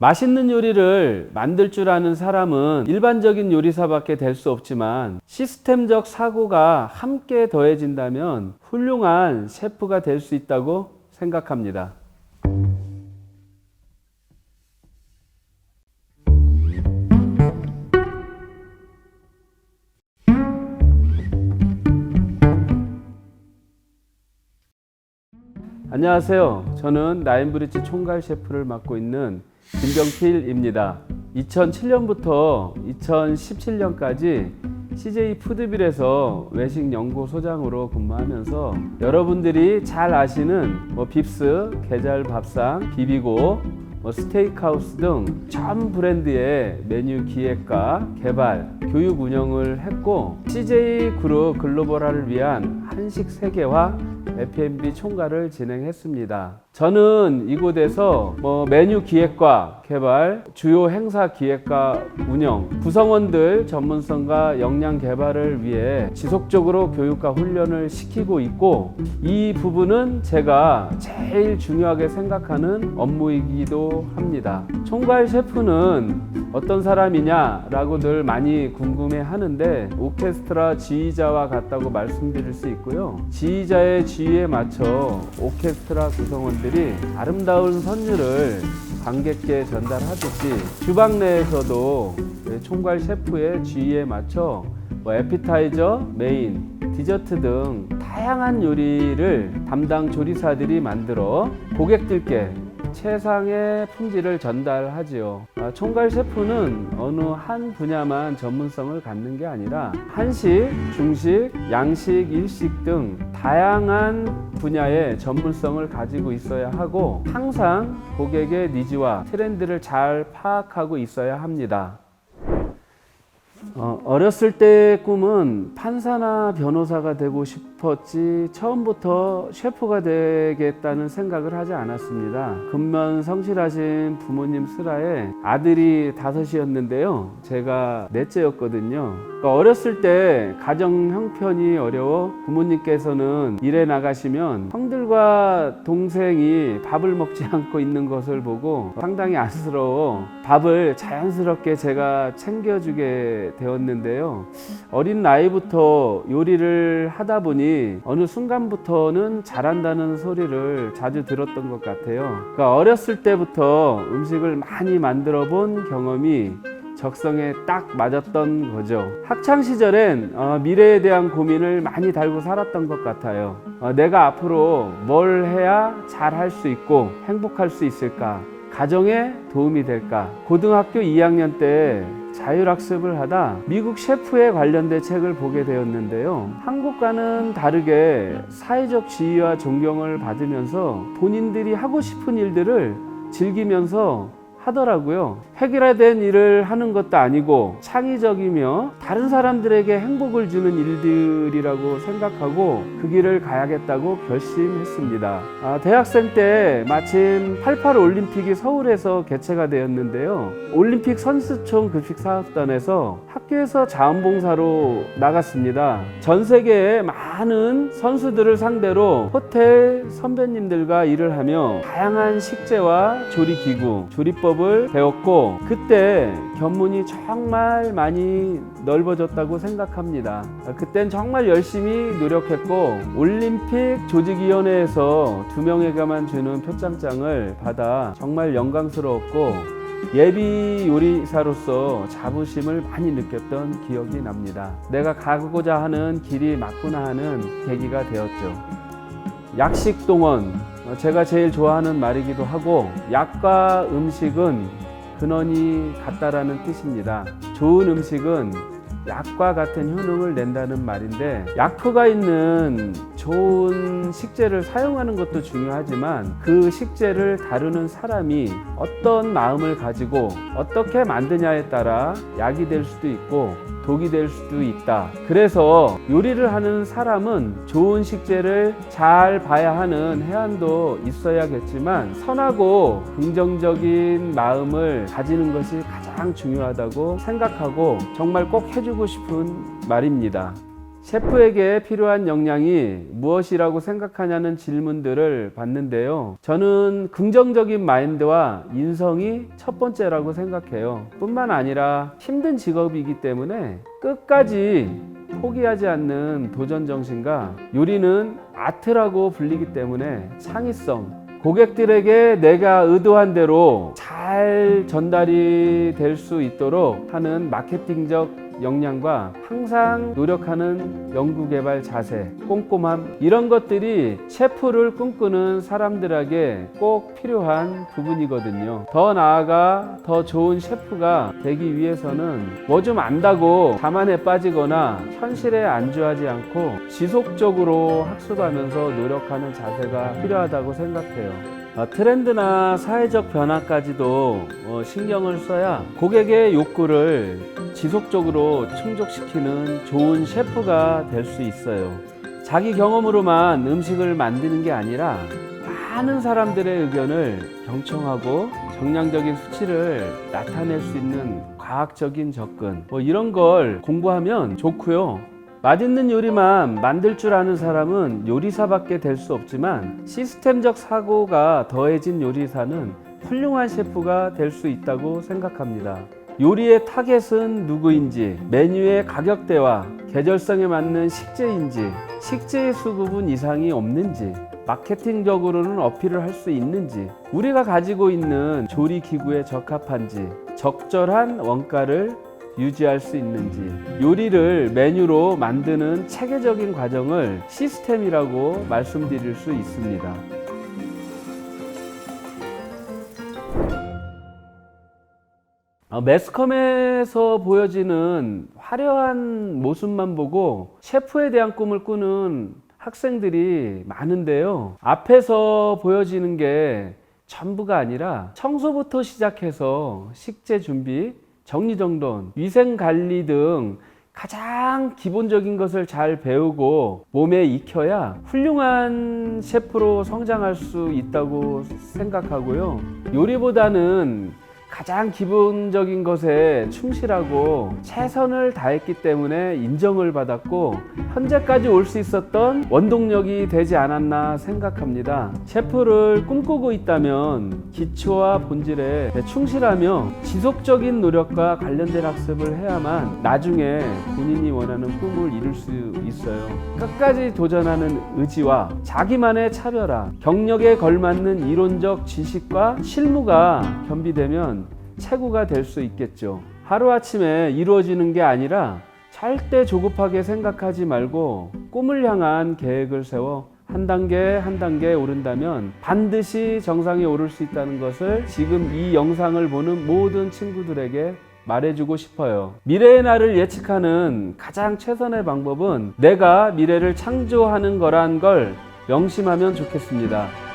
맛있는 요리를 만들 줄 아는 사람은 일반적인 요리사밖에 될 수 없지만 시스템적 사고가 함께 더해진다면 훌륭한 셰프가 될 수 있다고 생각합니다. 안녕하세요. 저는 나인브리지 총괄 셰프를 맡고 있는 김병필입니다. 2007년부터 2017년까지 CJ 푸드빌에서 외식 연구 소장으로 근무하면서 여러분들이 잘 아시는 뭐 빕스, 게잘 밥상, 비비고, 뭐 스테이크하우스 등 전 브랜드의 메뉴 기획과 개발, 교육 운영을 했고 CJ 그룹 글로벌화를 위한 한식 세계화 F&B 총괄을 진행했습니다. 저는 이곳에서 뭐 메뉴 기획과 개발, 주요 행사 기획과 운영, 구성원들 전문성과 역량 개발을 위해 지속적으로 교육과 훈련을 시키고 있고 이 부분은 제가 제일 중요하게 생각하는 업무이기도 합니다. 총괄 셰프는 어떤 사람이냐라고 늘 많이 궁금해 하는데 오케스트라 지휘자와 같다고 말씀드릴 수 있고요. 지휘자의 지휘에 맞춰 오케스트라 구성원들 이 아름다운 선율을 관객께 전달하듯이 주방 내에서도 총괄 셰프의 지휘에 맞춰 뭐 에피타이저, 메인, 디저트 등 다양한 요리를 담당 조리사들이 만들어 고객들께 최상의 품질을 전달하지요. 아, 총괄 셰프는 어느 한 분야만 전문성을 갖는 게 아니라 한식, 중식, 양식, 일식 등 다양한 분야의 전문성을 가지고 있어야 하고 항상 고객의 니즈와 트렌드를 잘 파악하고 있어야 합니다. 어, 어렸을 때 꿈은 판사나 변호사가 되고 싶었지 처음부터 셰프가 되겠다는 생각을 하지 않았습니다. 근면 성실하신 부모님 슬하에 아들이 다섯이었는데요. 제가 넷째였거든요. 그러니까 어렸을 때 가정 형편이 어려워 부모님께서는 일에 나가시면 형들과 동생이 밥을 먹지 않고 있는 것을 보고 상당히 안쓰러워 밥을 자연스럽게 제가 챙겨주게 되었는데요. 어린 나이부터 요리를 하다 보니 어느 순간부터는 잘한다는 소리를 자주 들었던 것 같아요. 그러니까 어렸을 때부터 음식을 많이 만들어 본 경험이 적성에 딱 맞았던 거죠. 학창 시절엔 어, 미래에 대한 고민을 많이 달고 살았던 것 같아요. 어, 내가 앞으로 뭘 해야 잘 할 수 있고 행복할 수 있을까? 가정에 도움이 될까? 고등학교 2학년 때 자율학습을 하다 미국 셰프에 관련된 책을 보게 되었는데요. 한국과는 다르게 사회적 지위와 존경을 받으면서 본인들이 하고 싶은 일들을 즐기면서 하더라고요. 해결화된 일을 하는 것도 아니고 창의적이며 다른 사람들에게 행복을 주는 일들이라고 생각하고 그 길을 가야겠다고 결심했습니다. 아, 대학생 때 마침 88 올림픽이 서울에서 개최가 되었는데요. 올림픽 선수촌 급식 사업단에서 학교에서 자원봉사로 나갔습니다. 전 세계의 많은 선수들을 상대로 호텔 선배님들과 일을 하며 다양한 식재와 조리기구, 조리법 을 배웠고 그때 견문이 정말 많이 넓어졌다고 생각합니다. 그땐 정말 열심히 노력했고 올림픽 조직위원회에서 두 명에게만 주는 표창장을 받아 정말 영광스러웠고 예비 요리사로서 자부심을 많이 느꼈던 기억이 납니다. 내가 가고자 하는 길이 맞구나 하는 계기가 되었죠. 약식 동원 어, 제가 제일 좋아하는 말이기도 하고 약과 음식은 근원이 같다라는 뜻입니다. 좋은 음식은 약과 같은 효능을 낸다는 말인데 약효가 있는 좋은 식재를 사용하는 것도 중요하지만 그 식재를 다루는 사람이 어떤 마음을 가지고 어떻게 만드냐에 따라 약이 될 수도 있고 독이 될 수도 있다. 그래서 요리를 하는 사람은 좋은 식재를 잘 봐야 하는 해안도 있어야겠지만 선하고 긍정적인 마음을 가지는 것이 가장 중요하다고 생각하고 정말 꼭 해주고 싶은 말입니다. 셰프에게 필요한 역량이 무엇이라고 생각하냐는 질문들을 받는데요. 저는 긍정적인 마인드와 인성이 첫 번째라고 생각해요. 뿐만 아니라 힘든 직업이기 때문에 끝까지 포기하지 않는 도전 정신과 요리는 아트라고 불리기 때문에 창의성, 고객들에게 내가 의도한 대로 잘 전달이 될 수 있도록 하는 마케팅적 역량과 항상 노력하는 연구개발 자세, 꼼꼼함 이런 것들이 셰프를 꿈꾸는 사람들에게 꼭 필요한 부분이거든요. 더 나아가 더 좋은 셰프가 되기 위해서는 뭐 좀 안다고 자만에 빠지거나 현실에 안주하지 않고 지속적으로 학습하면서 노력하는 자세가 필요하다고 생각해요. 어, 트렌드나 사회적 변화까지도 어, 신경을 써야 고객의 욕구를 지속적으로 충족시키는 좋은 셰프가 될 수 있어요. 자기 경험으로만 음식을 만드는 게 아니라 많은 사람들의 의견을 경청하고 정량적인 수치를 나타낼 수 있는 과학적인 접근 뭐 이런 걸 공부하면 좋고요. 맛있는 요리만 만들 줄 아는 사람은 요리사밖에 될 수 없지만 시스템적 사고가 더해진 요리사는 훌륭한 셰프가 될 수 있다고 생각합니다. 요리의 타겟은 누구인지, 메뉴의 가격대와 계절성에 맞는 식재인지, 식재의 수급은 이상이 없는지, 마케팅적으로는 어필을 할 수 있는지, 우리가 가지고 있는 조리 기구에 적합한지, 적절한 원가를 유지할 수 있는지, 요리를 메뉴로 만드는 체계적인 과정을 시스템이라고 말씀드릴 수 있습니다. 어, 매스컴에서 보여지는 화려한 모습만 보고 셰프에 대한 꿈을 꾸는 학생들이 많은데요. 앞에서 보여지는 게 전부가 아니라 청소부터 시작해서 식재 준비, 정리정돈, 위생관리 등 가장 기본적인 것을 잘 배우고 몸에 익혀야 훌륭한 셰프로 성장할 수 있다고 생각하고요. 요리보다는 가장 기본적인 것에 충실하고 최선을 다했기 때문에 인정을 받았고 현재까지 올 수 있었던 원동력이 되지 않았나 생각합니다. 셰프를 꿈꾸고 있다면 기초와 본질에 충실하며 지속적인 노력과 관련된 학습을 해야만 나중에 본인이 원하는 꿈을 이룰 수 있어요. 끝까지 도전하는 의지와 자기만의 차별화, 경력에 걸맞는 이론적 지식과 실무가 겸비되면 최고가 될 수 있겠죠. 하루아침에 이루어지는 게 아니라 절대 조급하게 생각하지 말고 꿈을 향한 계획을 세워 한 단계 한 단계 오른다면 반드시 정상에 오를 수 있다는 것을 지금 이 영상을 보는 모든 친구들에게 말해주고 싶어요. 미래의 나를 예측하는 가장 최선의 방법은 내가 미래를 창조하는 거란 걸 명심하면 좋겠습니다.